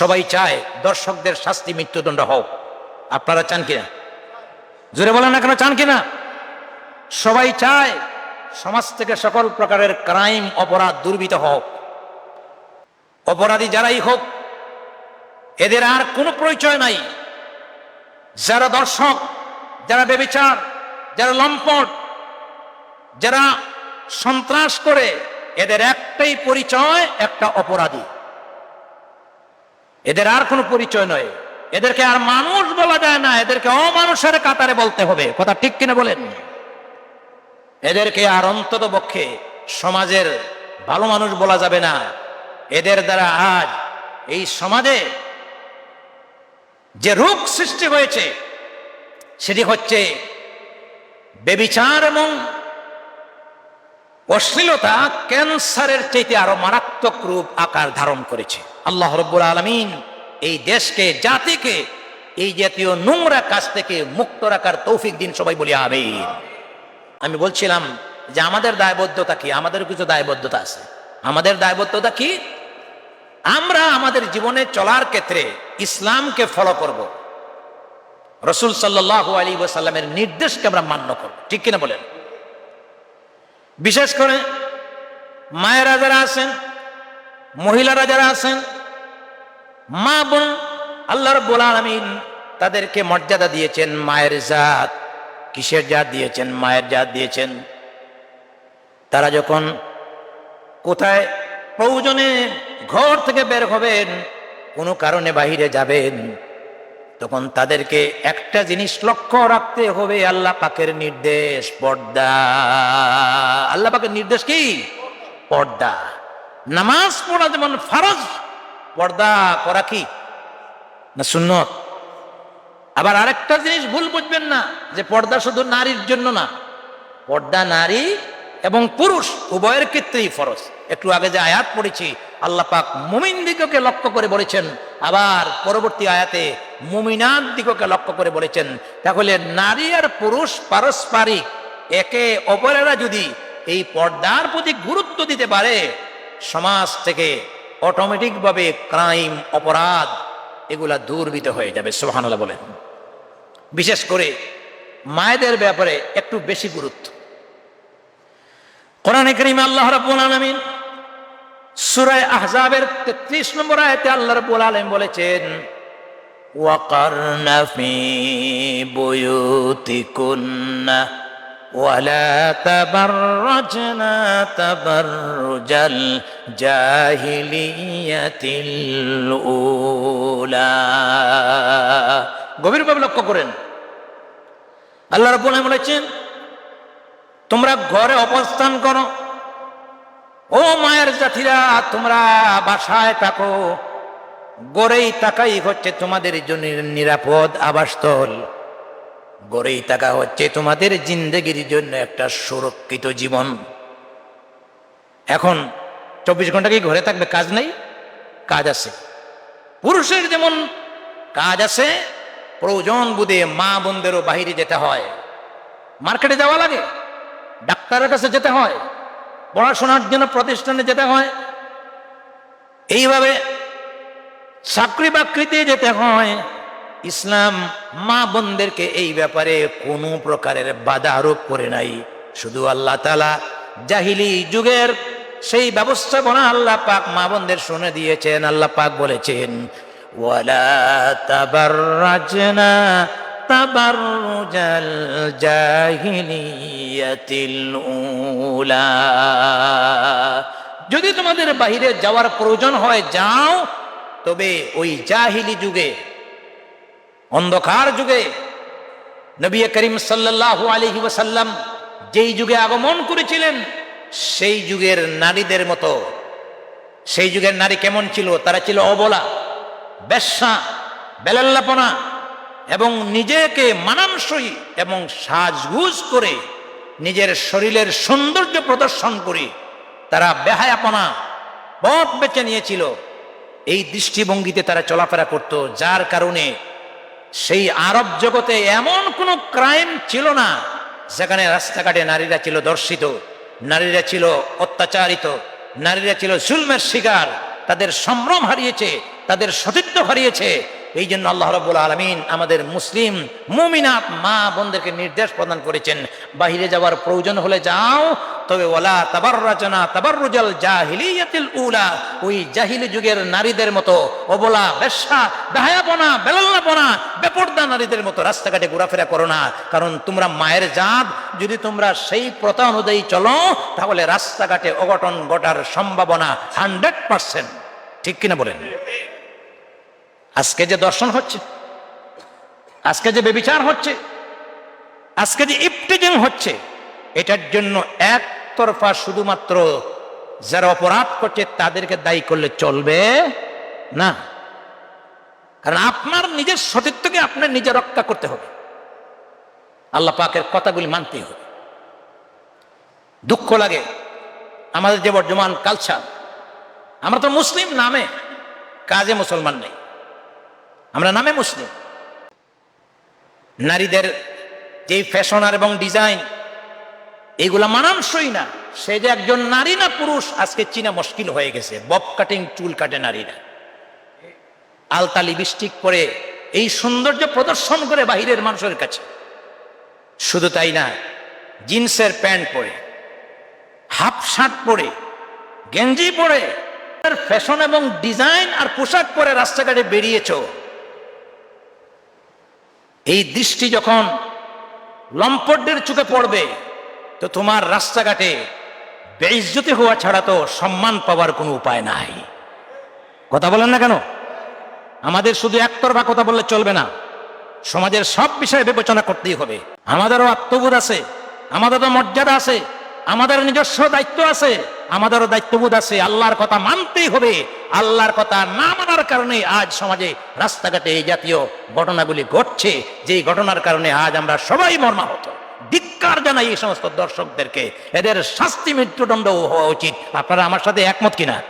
সবাই চায় দর্শকদের শাস্তি, মৃত্যুদণ্ড হোক। আপনারা চান কিনা? জোরে বলেন না কেন, চান কিনা? সবাই চায় সমাজ থেকে সকল প্রকারের ক্রাইম, অপরাধ দুর্বৃত হোক। অপরাধী যারাই হোক, এদের আর কোনো পরিচয় নাই। যারা দর্শক, যারা বেবিচার যারা লম্পট, যারা সন্ত্রাস করে, এদের একটাই পরিচয়, একটা অপরাধী। এদের আর কোনো পরিচয় নয়। এদেরকে আর মানুষ বলা যায় না, এদেরকে অমানুষের কাতারে বলতে হবে। কথা ঠিক কিনা বলেন? এদেরকে আর অন্তত পক্ষে সমাজের ভালো মানুষ বলা যাবে না। এদের দ্বারা আজ এই সমাজে যে রোগ সৃষ্টি হয়েছে, সেটি হচ্ছে বেবিচার এবং অশ্লীলতা ক্যান্সারের চাইতে আরও মারাত্মক রূপ আকার ধারণ করেছে। আল্লাহ রব্বুল আলমিন এই দেশকে, জাতিকে, এই জাতীয় নোংরা কাজ থেকে মুক্ত রাখার তৌফিক দিন সবাই বলি আমিন। আমি বলছিলাম যে আমাদের দায়বদ্ধতা কি? আমাদের কিছু দায়বদ্ধতা আছে। আমাদের দায়বদ্ধতা কি? আমরা আমাদের জীবনে চলার ক্ষেত্রে ইসলামকে ফলো করব। রসুল সাল্লাহ আলী ওয়াসাল্লামের নির্দেশকে আমরা মান্য করব। ঠিক কিনা বলেন? বিশেষ করে মায়েরা যারা আছেন, মহিলারা যারা আছেন, মা বোন আল্লাহ রব্বুল আলমিন তাদেরকে মর্যাদা দিয়েছেন মায়ের জাত, কিসের জাত দিয়েছেন, মায়ের জাত দিয়েছেন। তারা যখন কোথায় প্রয়োজনে ঘর থেকে বের হবেন, কোনো কারণে বাহিরে যাবেন তখন তাদেরকে একটা জিনিস লক্ষ্য রাখতে হবে, আল্লাহ পাকের নির্দেশ, পর্দা। আল্লাহ পাকের নির্দেশ কি? পর্দা। নামাজ পড়া যেমন ফরজ, পর্দা করা কি? না সুন্নত? আবার আরেকটা জিনিস ভুল বুঝবেন না, যে পর্দা শুধু নারীর জন্য না, পর্দা নারী এবং পুরুষ উভয়ের ক্ষেত্রেই ফরজ। একটু আগে যে আয়াত পড়েছি আল্লাহ পাক মুমিন দিগকে লক্ষ্য করে বলেছেন। আবার পরবর্তী আয়াতে মুমিনান দিগকে লক্ষ্য করে বলেছেন। তাহলে নারী আর পুরুষ পারস্পরিক একে অপরেরা যদি এই পর্দার প্রতি গুরুত্ব দিতে পারে, সমাজ থেকে অটোমেটিকভাবে ক্রাইম, অপরাধ এগুলা দূরবিত হয়ে যাবে সোহানুল্লাহ বলেন। বিশেষ করে মায়েদের ব্যাপারে একটু বেশি গুরুত্ব। কোরআনে করিম আল্লাহ রাব্বুল আলামিন সূরা আহজাবের 33 নম্বর আয়াতে আল্লাহ রাব্বুল আলামিন বলেছেন ওয়াকারনা ফি বুয়ুতিকুন্না ولا تبرجنا تبرج الجاهلية الأولى গভীরভাবে লক্ষ্য করেন আল্লাহ রাব্বুল আলামিন বলেছেন তোমরা ঘরে অবস্থান করো ও মায়ের জাতিরা, তোমরা বাসায় থাকো। গড়েই তাকাই হচ্ছে তোমাদের জন্য নিরাপদ আবাসস্থল। গড়েই থাকা হচ্ছে তোমাদের জিন্দগির জন্য একটা সুরক্ষিত জীবন। এখন চব্বিশ ঘণ্টা কি ঘরে থাকবে? কাজ নেই? কাজ আছে। পুরুষের যেমন কাজ আছে, প্রয়োজন বুধে মা বোনদেরও বাহিরে যেতে হয়। মার্কেটে যাওয়া লাগে, ডাক্তারের কাছে যেতে হয়। পড়াশোনার জন্য প্রতিষ্ঠানে যেতে হয়। এইভাবে চাকরি বাকরিতে যেতে হয়। ইসলাম মা বোনদেরকে এই ব্যাপারে কোনো প্রকারের বাধা আরোপ করে নাই। শুধু আল্লাহ তালা জাহিলি যুগের সেই ব্যবস্থা ব্যবস্থাপনা আল্লাহ পাক মা বোনদের শুনে দিয়েছেন, আল্লাহ পাক বলেছেন, ওয়ালা তাবাররাজনা তাবাররুজাল জাহিলিয়াতিল উলা। যদি তোমাদের বাহিরে যাওয়ার প্রয়োজন হয়, যাও। তবে ওই জাহিলি যুগে, অন্ধকার যুগে, নবী করিম সাল্লাল্লাহু আলাইহি ওয়াসাল্লাম যেই যুগে আগমন করেছিলেন, সেই যুগের নারীদের মতো, সেই যুগের নারী কেমন ছিল? তারা ছিল অবলা, বেশ্যা, বেলাল্লাপনা এবং নিজেকে মানানসই এবং সাজগুজ করে নিজের শরীরের সৌন্দর্য প্রদর্শন করে তারা বেহায়াপনা পথ বেছে নিয়েছিল। এই দৃষ্টিভঙ্গিতে তারা চলাফেরা করত, যার কারণে সেই আরব জগতে এমন কোনো ক্রাইম ছিল না, যেখানে রাস্তাঘাটে নারীরা ছিল দর্শিত, নারীরা ছিল অত্যাচারিত, নারীরা ছিল জুলমের শিকার, তাদের সম্ভ্রম হারিয়েছে, তাদের সতীত্ব হারিয়েছে এই জন্য আল্লাহ রব্বুল আলমিন আমাদের মুসলিম মুমিনাত মা বোনদেরকে নির্দেশ প্রদান করেছেন। বাহিরে যাওয়ার প্রয়োজন হলে যাও, তবে ওলা তাবার রচনা তাবার রুজাল জাহিলিয়াতিল উলা, ওই জাহিলি যুগের নারীদের মতো অবলা, বেশ্যা দাহায়াপনা বেলাল্লাপনা, বেপর্দা নারীদের মতো রাস্তাঘাটে ঘোরাফেরা করো না। কারণ তোমরা মায়ের জাত, যদি তোমরা সেই প্রথা অনুযায়ী চলো, তাহলে রাস্তাঘাটে অঘটন ঘটার সম্ভাবনা হান্ড্রেড পার্সেন্ট। ঠিক কিনা বলেন? আজকে যে দর্শন হচ্ছে, আজকে যে বেবিচার হচ্ছে, আজকে যে ইফটিজিং হচ্ছে, এটার জন্য একতরফা শুধুমাত্র যারা অপরাধ করছে তাদেরকে দায়ী করলে চলবে না। কারণ আপনার নিজের সতীত্বকে আপনার নিজে রক্ষা করতে হবে। আল্লাহ পাকের কথাগুলি মানতেই হবে। দুঃখ লাগে আমাদের যে বর্তমান কালচার আমরা তো মুসলিম নামে কাজে মুসলমান নেই। আমরা নামে মুসলিম। নারীদের যে ফ্যাশনার এবং ডিজাইন এইগুলা মানানসই না। সে যে একজন নারী না পুরুষ, আজকে চীনা মুশকিল হয়ে গেছে। বব কাটিং চুল কাটে নারীরা। আলতা লিপস্টিক পরে এই সৌন্দর্য প্রদর্শন করে বাহিরের মানুষের কাছে। শুধু তাই না, জিন্সের প্যান্ট পরে, হাফ শার্ট পরে, গেঞ্জি পরে ফ্যাশন এবং ডিজাইন আর পোশাক পরে রাস্তাঘাটে বেরিয়েছ। এই দৃষ্টি যখন লম্পটদের চোখে পড়বে, তো তোমার রাস্তাঘাটে বেইজ্জতি হওয়া ছাড়া তো সম্মান পাওয়ার কোনো উপায় নাই। কথা বলেন না কেন? আমাদের শুধু একতরফা কথা বললে চলবে না। সমাজের সব বিষয়ে বিবেচনা করতেই হবে। আমাদেরও আত্মবোধ আছে, আমাদেরও মর্যাদা আছে। আমাদের নিজস্ব দায়িত্ব আছে, আমাদেরও দায়িত্ববোধ আছে। আল্লাহর কথা মানতেই হবে। আল্লাহর কথা না মানার কারণে আজ সমাজে রাস্তাঘাটে এই জাতীয় ঘটনাগুলি ঘটছে। যেই ঘটনার কারণে আজ আমরা সবাই মর্মাহত। ধিক্কার জানাই এই সমস্ত দর্শকদেরকে। এদের শাস্তি মৃত্যুদণ্ড হওয়া উচিত। আপনারা আমার সাথে একমত কিনা?